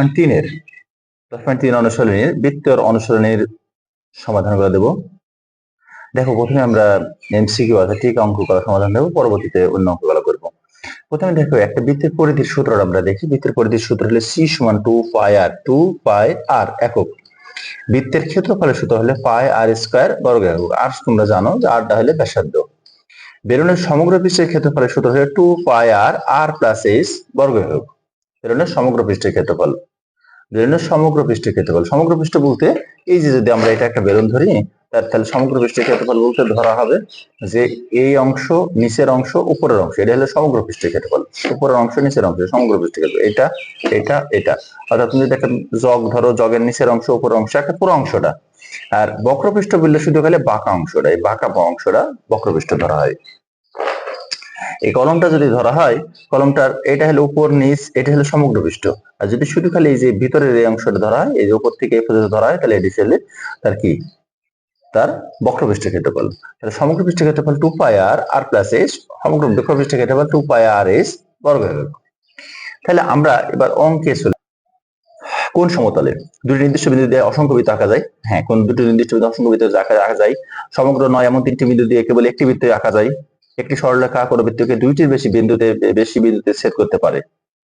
Point তিনের দশ point তিন অনুশীলনীর, বৃত্তর অনুশীলনীর সমাধান করে দেব। দেখো, প্রথমে আমরা এমসিকিউ অর্থাৎ ঠিক অঙ্ক করা সমাধান দেবো, পরবর্তীতে অন্য অঙ্কগুলো করব। প্রথমে দেখো, একটা বৃত্তের পরিধির সূত্র আমরা দেখি। বৃত্তের পরিধির সূত্র হলো সি সমান টু পাই আর টু পাই আর একক। বৃত্তের ক্ষেত্রফলের সূত্র হলে পাই আর স্কোয়ার বর্গ একক। আর তোমরা জানো যে আরটা হলে ব্যাসার্ধ। বেলুনের সমগ্র পৃষ্ঠের ক্ষেত্রফলের সূত্র হলো two pi R R plus S বর্গ একক। বেলুনের সমগ্র পৃষ্ঠের ক্ষেত্রফল। বেলুনের সমগ্র পৃষ্ঠের ক্ষেত্রফল। সমগ্র পৃষ্ঠ বলতে এই যে যদি আমরা এটা একটা বেলুন ধরি, তার তাহলে সমগ্র পৃষ্ঠের ক্ষেত্রফল বলতে ধরা হবে যে এই অংশ নিচের অংশ উপরের অংশ। এটা হলো সমগ্র পৃষ্ঠের ক্ষেত্রফল। উপরের অংশ, নিচের অংশ, সমগ্র পৃষ্ঠের ক্ষেত্রফল। এটা এটা এটা। অর্থাৎ তুমি যদি একটা জগ ধরো, জগের নিচের অংশ, উপরের অংশ, একটা পুরো অংশটা। আর বক্রপৃষ্ঠ বললে শুধু খালি বাঁকা অংশটা এই বাঁকা অংশটা বক্রপৃষ্ঠ ধরা হয়। এই কলমটা যদি ধরা হয়, কলমটার এটা হলো উপর, নিচ, এটা হলো সমগ্র পৃষ্ঠ। আর যদি শুধু খালি এই যে ভিতরের এই অংশটা ধরা হয়, এই যে উপর থেকে এই পর্যন্ত ধরা হয়, তাহলে এটি ছেলে তার কি? তার বক্রপৃষ্ঠের ক্ষেত্রফল। তাহলে সমগ্র পৃষ্ঠের ক্ষেত্রফল two pi R R plus S সমগ্র বক্রপৃষ্ঠের ক্ষেত্রফল টু পাই আর এস বর্গ তাহলে আমরা এবার অঙ্কে চলে কোন সমতলে? দুটি নির্দিষ্ট বিন্দু দিয়ে অসংখ্য বৃত্ত আঁকা যায়। হ্যাঁ কোন দুটি নির্দিষ্ট বিন্দু অসংখ্য বৃত্ত আঁকা যায়। সমগ্র নয় এমন তিনটি বিন্দু দিয়ে কেবল একটি বৃত্ত আঁকা যায়। একটি সরলরেখা কোনো বৃত্তকে দুইটির বেশি বিন্দুতে বেশি বিন্দুতে ছেদ করতে পারে।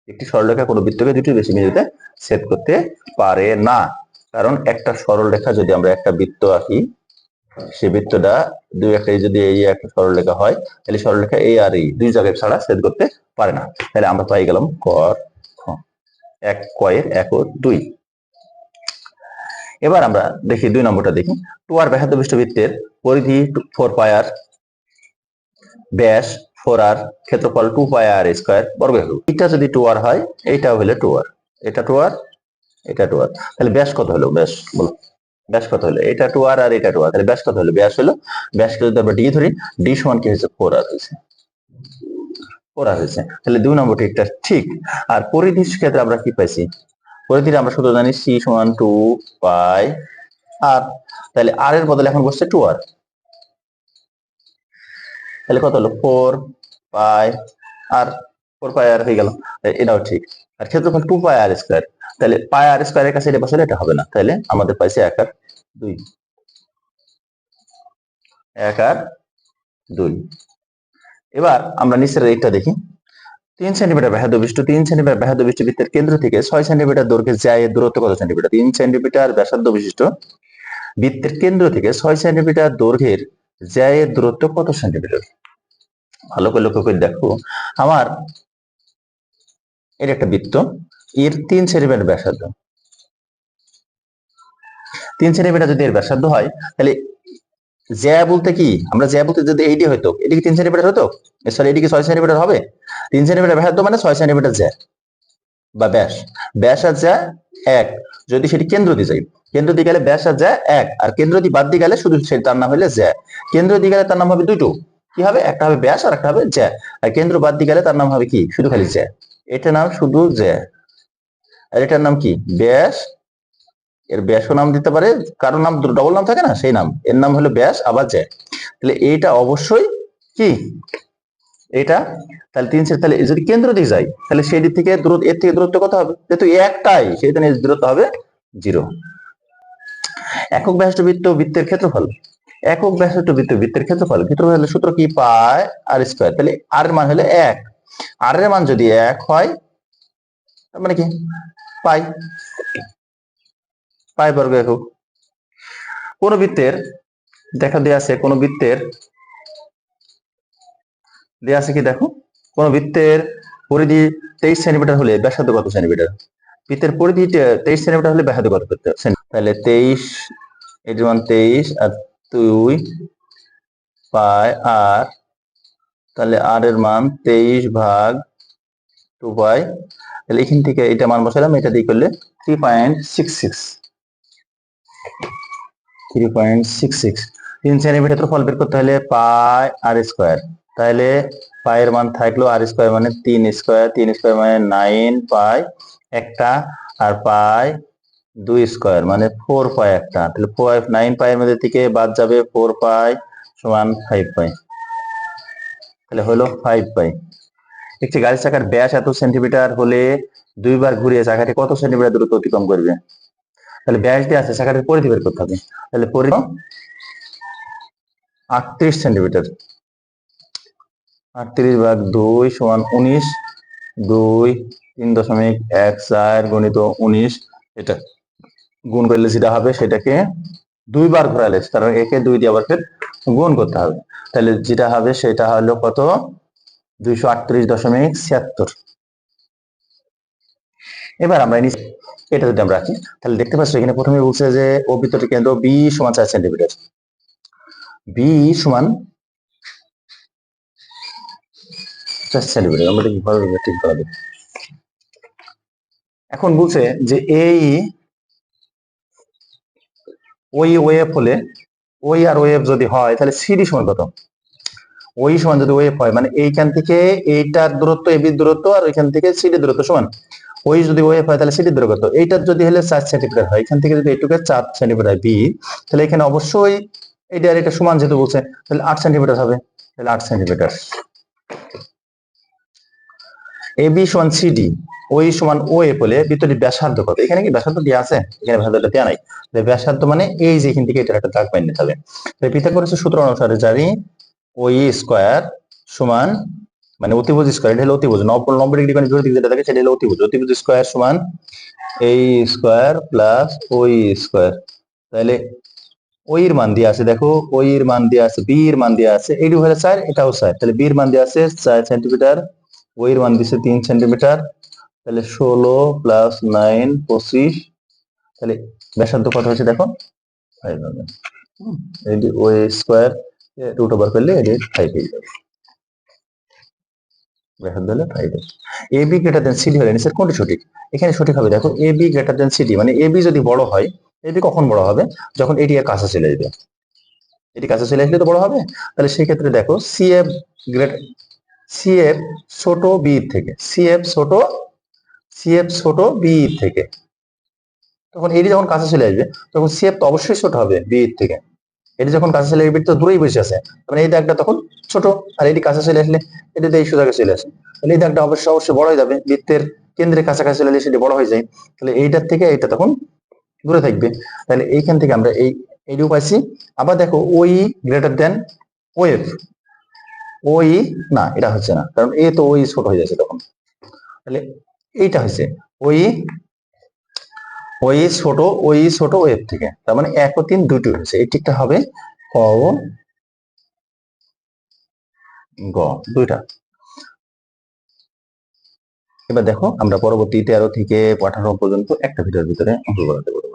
একটি সরলরেখা কোনো বৃত্তকে দুইটির বেশি বিন্দুতে ছেদ করতে পারে না। কারণ একটা সরল রেখা যদি আমরা একটা বৃত্ত আঁকি, সে বৃত্তটা দুই একটা যদি এই একটা সরলরেখা হয়, তাহলে সরলরেখা এই আর এই দুই জায়গায় ছাড়া ছেদ করতে পারে না। তাহলে আমরা পাই গেলাম ক খ। এক কয়ের এক ও দুই। এবার আমরা দেখি দুই নম্বরটা দেখি। টু আর ব্যাসার্ধ বৃত্তের পরিধি ফোর পায়ার ব্যাস ফোর আর ক্ষেত্রফল টু পাই আর স্কোয়ার বর্গ এটা যদি টু আর হয় এইটা হলে টু আর এটা টু আর এটা টু আর তাহলে ব্যাস কত হলো? ব্যাস বলো ব্যাস কত হলো? এটা টু আর আর এটা টু আর তাহলে ব্যাস কত হলো? ব্যাস হলো ব্যাসকে যদি আমরা ডি ধরি ডি সমান কি হয়েছে? ফোর আর হয়েছে। ফোর আর হয়েছে। তাহলে দুই নম্বরটি একটা ঠিক। আর পরিধির ক্ষেত্রে আমরা কি পাইছি? পরিধির আমরা শুধু জানি সি সমান টু পাই আর তাহলে আর এর বদলে এখন বসছে টু আর তাহলে কত হলো? ফোর পাই আর ফোর পাই আর হয়ে গেল। এটাও ঠিক। আর ক্ষেত্রফল টু পাই আর স্কোয়ার তাহলে পাই আর স্কোয়ারের কাছে এটা বসালে এটা হবে না। তাহলে আমাদের পাইছে এক আর দুই। এক আর দুই। এবার আমরা নিচের এইটা দেখি। তিন সেন্টিমিটার ব্যাহাদ বিশিষ্ট তিন সেন্টিমিটার ব্যাহাদ বিশিষ্ট বৃত্তের কেন্দ্র থেকে ছয় সেন্টিমিটার দৈর্ঘ্যে যায় দূরত্ব কত সেন্টিমিটার তিন সেন্টিমিটার ব্যাসার্ধ বিশিষ্ট বৃত্তের কেন্দ্র থেকে ছয় সেন্টিমিটার দৈর্ঘ্যের যায় এর দূরত্ব কত সেন্টিমিটার ভালো করে লক্ষ্য করে দেখো। আমার এর একটা বৃত্ত, এর তিন সেন্টিমিটার ব্যাসার্ধ। তিন সেন্টিমিটার যদি এর ব্যাসার্ধ হয়, তাহলে জ্যা বলতে কি? আমরা জ্যা বলতে যদি এইটি হইতো, এটি কি তিন সেন্টিমিটার হতো? সরি এটি কি ছয় সেন্টিমিটার হবে? তিন সেন্টিমিটার ব্যাসার্ধ মানে ছয় সেন্টিমিটার জ্যা বা ব্যাস। ব্যাস আর জ্যা এক। যদি সেটি কেন্দ্র দিয়ে যাই কেন্দ্র দিয়ে গেলে ব্যাস আর জ্যা এক। আর কেন্দ্র দিয়ে বাদ দিয়ে গেলে শুধু সে- তার নাম হলে জ্যা। কেন্দ্র দিয়ে গেলে তার নাম হবে দুটো কি হবে? একটা হবে ব্যাস আর একটা হবে জ্যা। আর কেন্দ্র বাদ দিয়ে গেলে তার নাম হবে কি? শুধু খালি জ্যা। এটার নাম শুধু জ্যা। আর এটার নাম কি? ব্যাস। এর ব্যাসও নাম দিতে পারে। কারও নাম ডবল নাম থাকে না? সেই নাম। এর নাম হলো ব্যাস, আবার জ্যা। তাহলে এইটা অবশ্যই কি? এটা, তাহলে তিন সেট তাহলে যদি কেন্দ্র দিয়ে যাই, তাহলে সেই দিক থেকে দূরত্ব, এর থেকে দূরত্ব কত হবে? যেহেতু একটাই সেই জন্য দূরত্ব হবে জিরো। একক ব্যাসষ্ট বৃত্ত বৃত্তের ক্ষেত্রফল, একক ব্যাসষ্ট বৃত্ত বৃত্তের ক্ষেত্রফল ক্ষেত্রফল হলে সূত্র কি পায়? আর স্কোয়ার তাহলে আর এর মান হলে এক। আর এর মান যদি এক হয় মানে কি? পাই। পাই বর্গ একক। কোন বৃত্তের, দেখা দেয়া আছে কোন বৃত্তের দেয়া আছে কি দেখো? কোন বৃত্তের পরিধি তেইশ সেন্টিমিটার হলে ব্যাসার্ধ কত সেন্টিমিটার বৃত্তের পরিধি তেইশ সেন্টিমিটার হলে ব্যাসার্ধ কত সেন্টিমিটার? তাহলে তেইশ এটির মান তেইশ আর দুই পাই আর, তাহলে আর এর মান তেইশ ভাগ টু পাই, তাহলে এখান থেকে এটা মান বসালাম, এটা দিয়ে করলে three point six six three point six six তিন সেন্টিমিটার তো ফল বের করতে হলে পাই আর স্কোয়ার তাহলে পায়ের মান থাকল আর স্কোয়ার মানে তিন স্কোয়ার তিন স্কোয়ার মানে নাইন পাই একটা আর পাই দুই স্কোয়ার মানে ফোর পাই একটা। তাহলে ফোর নাইন পায়ের মধ্যে থেকে বাদ যাবে ফোর পাই সমান ফাইভ পাই। তাহলে হলো ফাইভ পাই। একটি গাড়ি চাকার ব্যাস এত সেন্টিমিটার হলে দুইবার ঘুরিয়ে চাকাটি কত সেন্টিমিটার দূরত্ব অতিক্রম করবে? তাহলে ব্যাস দিয়ে আছে চাকাটির পরিধি বের করতে হবে। তাহলে পরিধি আটত্রিশ সেন্টিমিটার আটত্রিশ ভাগ দুই সমান উনিশ, দুই, তিন দশমিক এক চার গণিত উনিশ, এটা গুণ করলে যেটা হবে সেটাকে দুইবার ঘোরালে মানে একে দুই দিয়ে আবার ফের গুণ করতে হবে। তাহলে যেটা হবে সেটা হলো কত? দুইশো আটত্রিশ দশমিক ছিয়াত্তর। এবার আমরা এটা যদি আমরা রাখি, তাহলে দেখতে পাচ্ছি এখানে প্রথমে বলছে যে অবৃত্তটি কেন্দ্র বি সমান চার সেন্টিমিটার। বি সমান এখন বলছে যে এই ওই ওয়েভ হলে, ওই আর ওয়েভ যদি হয়, তাহলে সিডি সমান কত? ওই সমান যদি ওয়েভ হয় মানে এইখান থেকে এইটার দূরত্ব এবির দূরত্ব, আর ওইখান থেকে সিডি দূরত্ব সমান। ওই যদি ওয়েভ হয়, তাহলে সিডি দূরত্ব এইটার যদি হলে চার সেন্টিমিটার হয় এখান থেকে যদি এইটুকু চার সেন্টিমিটার বি তাহলে এখানে অবশ্যই এটা আর এটা সমান যেহেতু বলছে, তাহলে আট সেন্টিমিটার হবে। তাহলে আট সেন্টিমিটার এবি সমান সিডি ওই সমান ও এ বলে বৃত্তটি ব্যাসার্ধ কত? এখানে কি ব্যাসার্ধ দেওয়া আছে? এখানে ব্যাসার্ধটা দেওয়া নাই। ব্যাসার্ধ মানে এই যে এখান থেকে এটা একটা দাগ হবে। তাহলে পিথাগোরাসের সূত্র অনুসারে জানি ওই স্কোয়ার সমান মানে অতিভুজ স্কোয়ার এটা হলো অতিভুজ। নব্বই নব্বই ডিগ্রি কোণে বিপরীত যেটা থাকে সেটা হলো অতিভুজ। অতিভুজ স্কোয়ার সমান এই স্কোয়ার প্লাস ওই স্কোয়ার তাহলে ওইর মান দিয়ে আছে, দেখো ওই এর মান দিয়ে আছে বি এর মান দিয়ে আছে এইটু হলে চার এটাও চার তাহলে বি এর মান দিয়ে আছে সেন্টিমিটার ওই এর মান দিচ্ছে তিন সেন্টিমিটার তাহলে ষোলো প্লাস নাইন পঁচিশ। তাহলে ব্যাসার্ধ কত হয়েছে দেখো? ফাইভ হবে। এটি ওই স্কোয়ার রুট ওভার করলে এটি ফাইভ হয়ে যাবে। ব্যাসার্ধ হলে five A B greater than CD হলে নিচের কোনটি সঠিক? এখানে সঠিক হবে দেখো A B greater than CD মানে এ বি যদি বড় হয় এ বি কখন বড় হবে? যখন এটি এর কাছে চলে যাবে। এটি কাছে চলে আসলে তো বড় হবে। তাহলে সেই ক্ষেত্রে দেখো সিএফ গ্রেট সিএফ ছোট বি থেকে সিএফ ছোট সিএফ ছোট বি থেকে। তখন এটি যখন কাছে চলে আসবে, তখন সিএফ তো অবশ্যই ছোট হবে বি থেকে। এটি যখন কাছে চলে আসবে তো দূরেই বসে আছে। মানে এই দাগটা তখন ছোট, আর এটি কাছে চলে আসলে এটি তো এই সোজাকে চলে আসে। তাহলে এই দাগটা অবশ্যই অবশ্যই বড় হয়ে যাবে, বৃত্তের কেন্দ্রের কাছাকাছি চলে এলে সেটি বড় হয়ে যায়। তাহলে এইটার থেকে এইটা তখন দূরে থাকবে। তাহলে এইখান থেকে আমরা এই এইটুকু পাইছি। আবার দেখো ওই গ্রেটার দেন ওয়েভ ওই, না, এটা হচ্ছে না। কারণ এ তো ওই ছোট হয়ে যাচ্ছে তখন। তাহলে এইটা হচ্ছে ওই ওই ছোট ওই ছোট ওয়েভ থেকে। তার মানে এক ও তিন দুটো হয়েছে। এই ঠিকটা হবে ক ও গ, দুইটা। এবার দেখো, আমরা পরবর্তী তেরো থেকে আঠারো পর্যন্ত একটা ভিডিওর ভিতরে অংশ করাতে পারব